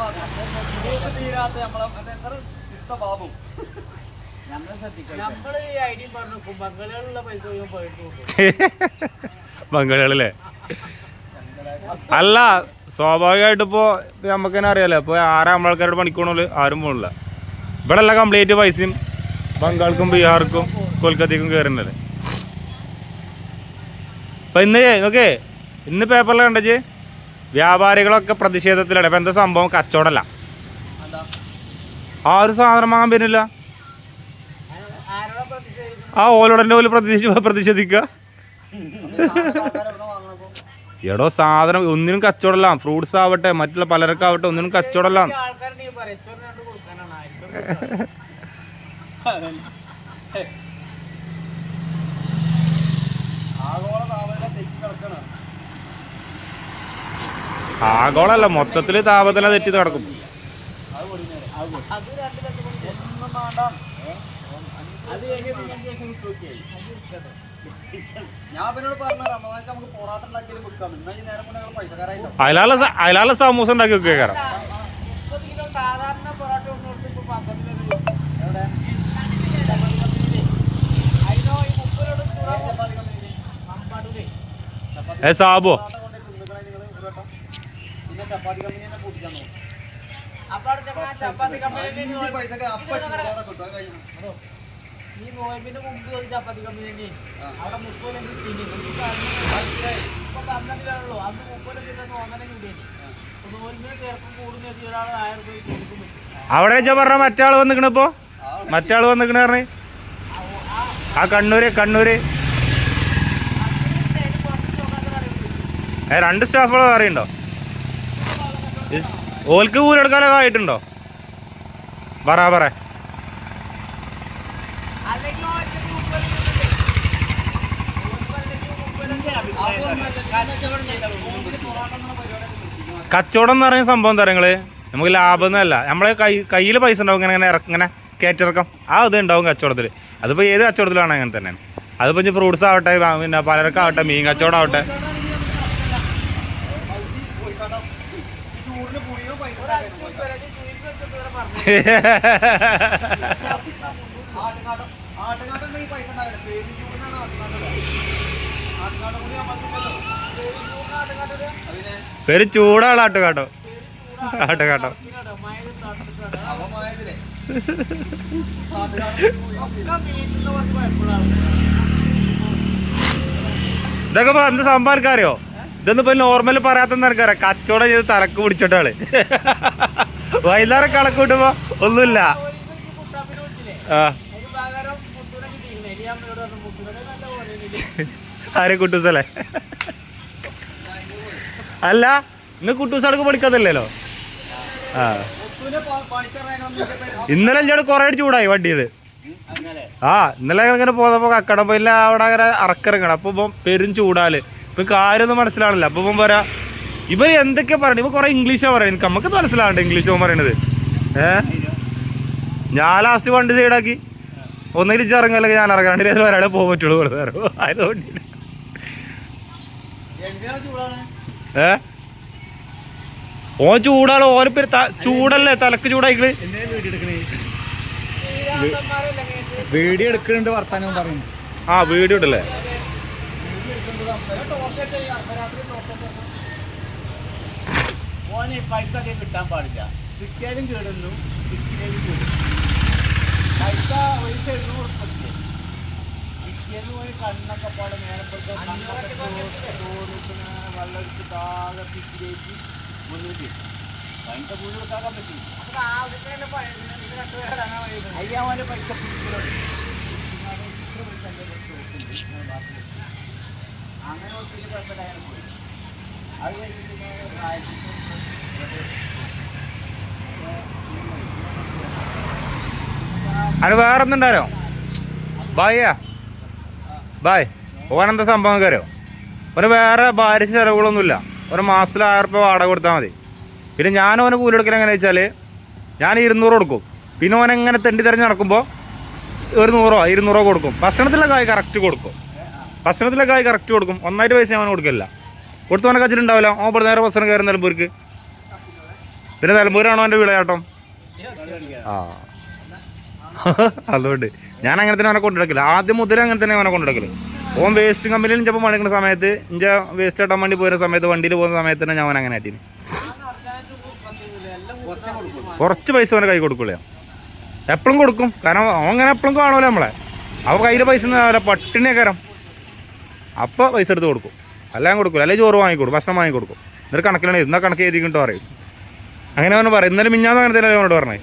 തീരാത്ത ബംഗാളിലല്ലേ അല്ല സ്വാഭാവികമായിട്ട് ഇപ്പോൾ നമുക്ക് തന്നെ അറിയാലോ. ഇപ്പോൾ ആരാ നമ്മളാൾക്കാരുടെ പണിക്കോണില്ല ആരും പോണില്ല. ഇവിടെ അല്ല കംപ്ലീറ്റ് പൈസയും ബംഗാൾക്കും ബീഹാർക്കും കൊൽക്കത്തയ്ക്കും കയറുന്നല്ലേ അപ്പൊ ഇന്ന് നോക്കേ ഇന്ന് പേപ്പറിൽ കണ്ടച്ച് വ്യാപാരികളൊക്കെ പ്രതിഷേധത്തിലാണ്. ഇപ്പം എന്താ സംഭവം? കച്ചവടമല്ല ആ ഒരു സാധനം വാങ്ങാൻ പറ്റില്ല ആ ഓലോടന്റെ പോലെ പ്രതിഷേധ പ്രതിഷേധിക്കുക എടോ സാധനം ഒന്നിനും കച്ചവടമല്ല ഫ്രൂട്ട്സ് ആവട്ടെ മറ്റുള്ള പലർക്കാവട്ടെ ഒന്നിനും കച്ചവടമല്ല ആൾക്കാരുടെ ഈ പറയും ചോറിന് രണ്ട് കൊടുക്കാനാണ് ആയിരം ആഗോള താപനില തെറ്റി കിടക്കണ ആഗോളല്ല മൊത്തത്തിൽ താപനില തെറ്റി കിടക്കും അത് പൊടിഞ്ഞേരെ അത് രണ്ട് ലക്ഷം കൊണ്ട് ഒന്നും വേണ്ട അത് കഴിഞ്ഞ് പിന്നെ അഞ്ച് ലക്ഷം വിട്ടു നോക്കിയായി ഞാൻ അവനോട് പറഞ്ഞ റമദാൻക്ക് നമുക്ക് പൊറാട്ട ഉണ്ടാക്കിയാലും വിൽക്കാം എന്നാ ഈ മൊത്തത്തിൽ താപനില തെറ്റി നടക്കും. അയലാല അയലാല സമൂസ ഉണ്ടാക്കി വെക്കുക ഏ മുപ്പത് ചപ്പാത്തി കമ്പനി തന്നെ പൂട്ടിക്കാൻ നോക്കും അവിടെ ചപ്പാത്തി കമ്പനി ഈ മുമ്പ് ഒരു ചപ്പാത്തി കമ്പനി തന്നെ മുപ്പത് അന്ന് മുപ്പത് നോയമ്പിന് ചേർക്കും കൂടുന്ന ഒരാൾ ആയിരം രൂപ കൊടുക്കും വെച്ചാ പറഞ്ഞ മറ്റാൾ വന്നിക്കണ ഇപ്പോ മറ്റാൾ വന്നിക്കണ പറഞ്ഞ ആ കണ്ണൂര് കണ്ണൂര് രണ്ട് സ്റ്റാഫുകൾ അറിയണ്ടോ ഓൽക്ക് ഊരെടുക്കാനൊക്കെ ആയിട്ടുണ്ടോ? പറ പറ. കച്ചവടം എന്ന് പറയുന്ന സംഭവം എന്താ നിങ്ങൾ? നമുക്ക് ലാഭം എന്നല്ല നമ്മളെ കൈ കയ്യിൽ പൈസ ഉണ്ടാവും ഇങ്ങനെ ഇങ്ങനെ ഇങ്ങനെ കയറ്റിറക്കം ആ ഇത് ഉണ്ടാവും കച്ചവടത്തിൽ അതിപ്പോൾ ഏത് കച്ചവടത്തിലാണ് അങ്ങനെ തന്നെ അതിപ്പോ ഫ്രൂട്ട്സ് ആവട്ടെ പിന്നെ പലർക്കാവട്ടെ മീൻ കച്ചവടം ആവട്ടെ പോയിക്കാട്ടോ ഈ ചൂടിന് പുളിയോ പൈസ ഉണ്ടാക്കാനും പോയിക്കാട്ടോ. ആട്ടുകാട്ടം ആട്ടുകാട്ടം ഉണ്ടെങ്കിൽ പൈസ ഉണ്ടാവില്ല പേര് ചൂടാണ് ആട്ടുകാട്ടം ആട്ടുകാട്ടം ഇതൊക്കെ എന്ത് സംഭവം അറിയോ ഇതൊന്നും ഇപ്പൊ നോർമൽ പറയാത്തെന്ന് എനിക്കറിയാം കച്ചവടം ചെയ്ത് തലക്ക് പിടിച്ചിട്ടാൾ വൈകുന്നേരം കണക്ക് കൂട്ടുമ്പോ ഒന്നുമില്ല. ആരെ കുട്ടൂസല്ലേ? അല്ല ഇന്ന് കുട്ടൂസടക്ക് പഠിക്കാത്തല്ലോ ആ. ഇന്നലെ പണിക്കറിയാക്കണം ഇന്നലെ അടിച്ച് കുറെ ചൂടായി വണ്ടിയത് ആ ഇന്നലെ ഇങ്ങനെ പോന്നപ്പോ പോയില്ല അവിടെ അങ്ങനെ അറക്കിറങ്ങണം. അപ്പൊ പെരും ചൂടാൽ. ഇപ്പൊ കാര്യമൊന്നും മനസ്സിലാവണില്ല. അപ്പൊ ഇപ്പം പറയാ ഇവർ എന്തൊക്കെ പറയണ? ഇപ്പൊ കുറെ ഇംഗ്ലീഷാ പറയണ. എനിക്ക് നമുക്ക് മനസ്സിലാവണ്ട ഇംഗ്ലീഷ് പറയണത്? ഏ? ഞാൻ ലാസ്റ്റ് വണ്ടി സൈഡാക്കി ഒന്നെങ്കിൽ ഇറങ്ങും അല്ലെങ്കിൽ ഞാൻ ഇറങ്ങാം. രണ്ടിലും ഒരാളെ പോകാൻ പറ്റുള്ളൂ വെറുതെ ആയതുകൊണ്ട് അതുകൊണ്ട് എന്തിനാ ചൂടാണ്? ഏ? ഓൻ ചൂടാണ്. ഓന് പേര് ത- ചൂടല്ലേ? തലക്ക് ചൂടായിക്കൾ വീഡിയോ എടുക്കുന്നുണ്ട് വർത്താനം പറയുന്നു ആ വീഡിയോ ഇട്ടല്ലേ ഓനെ പൈസ ഒക്കെ കിട്ടാൻ പാടില്ല. കിട്ടിയാലും കേടുന്നു കിട്ടിയാലും കേടുന്നു. പൈസ പൈസ എണ്ണൂറ് ഉറുപ്പില്ലേ കിട്ടിയത് പോയി കണ്ണൊക്കെ പാടെ നേരപ്പെട്ട കണ്ണൊക്കെ താഴെ പിറ്റിലേക്ക് മുന്നൂറ്റി അതിന്റെ മുഴുവൻ കൊടുക്കാൻ പറ്റി അയ്യാവന്റെ പൈസ പൈസ അങ്ങനെ ഒത്തിരി കുഴപ്പമില്ലായിരുന്നു. പോയി അത് കഴിഞ്ഞിട്ട് ആയിരത്തി അത് വേറെ ഒന്നുണ്ടാരോ ബായ് ഓനെന്താ സംഭവം കയറിയോ ഒരു വേറെ ഭാര്യ ചിലവുകളൊന്നുമില്ല. ഒരു മാസത്തിൽ ആയിരം റുപ്യ വാടക കൊടുത്താൽ മതി. പിന്നെ ഞാൻ ഓനെ കൂലി എടുക്കൽ എങ്ങനെ വെച്ചാൽ ഞാൻ ഇരുന്നൂറ് കൊടുക്കും. പിന്നെ ഓനെങ്ങനെ തെണ്ടി തിരഞ്ഞ് നടക്കുമ്പോൾ ഒരു നൂറോ ഇരുന്നൂറോ കൊടുക്കും. ഭക്ഷണത്തിലൊക്കെ കായ് കറക്റ്റ് കൊടുക്കും. ഭക്ഷണത്തിലെ കായ് കറക്റ്റ് കൊടുക്കും. ഒന്നായിട്ട് പൈസ ഞാൻ കൊടുക്കില്ല. കൊടുത്തവനെ കച്ചിട്ടുണ്ടാവില്ല ഓ നേരെ ഭക്ഷണം കയറുന്ന നിലമ്പൂർക്ക്. പിന്നെ നിലമ്പൂരാണോ എന്റെ വിളയാട്ടം? ആ. അതുകൊണ്ട് ഞാൻ അങ്ങനെ തന്നെ അവനെ കൊണ്ടുനടക്കില്ല. ആദ്യം മുതൽ അങ്ങനെ തന്നെ അവനെ കൊണ്ടുനടക്കൽ. ഓൻ വേസ്റ്റ് കമ്പനിയിൽ ചിലപ്പോൾ പണിക്കുന്ന സമയത്ത് ഇഞ്ച വേസ്റ്റ് ഇട്ടാൻ വേണ്ടി പോയിരുന്ന സമയത്ത് വണ്ടിയിൽ പോകുന്ന സമയത്ത് തന്നെ ഞാൻ അങ്ങനെ ആട്ടീന്. കുറച്ച് പൈസ അവനെ കൈ കൊടുക്കില്ല എപ്പോഴും കൊടുക്കും. കാരണം അവൻ അങ്ങനെ എപ്പോഴും കാണുമല്ലോ നമ്മളെ. അവ കയ്യിൽ പൈസ ഒന്നും പട്ടിണിയെ കയറാം അപ്പോൾ പൈസ എടുത്ത് കൊടുക്കും. അല്ലാതെ കൊടുക്കില്ല അല്ലെങ്കിൽ ചോറ് വാങ്ങിക്കൊടുക്കും ഭക്ഷണം വാങ്ങിക്കൊടുക്കും. എന്നിട്ട് കണക്കിലാണ് ഇരുന്നാൽ കണക്ക് എഴുതി കിട്ടും പറയും അങ്ങനെ അവന് പറയും. ഇന്നലെ മിഞ്ഞാന്ന് അങ്ങനെ തന്നെ അവനോട് പറഞ്ഞേ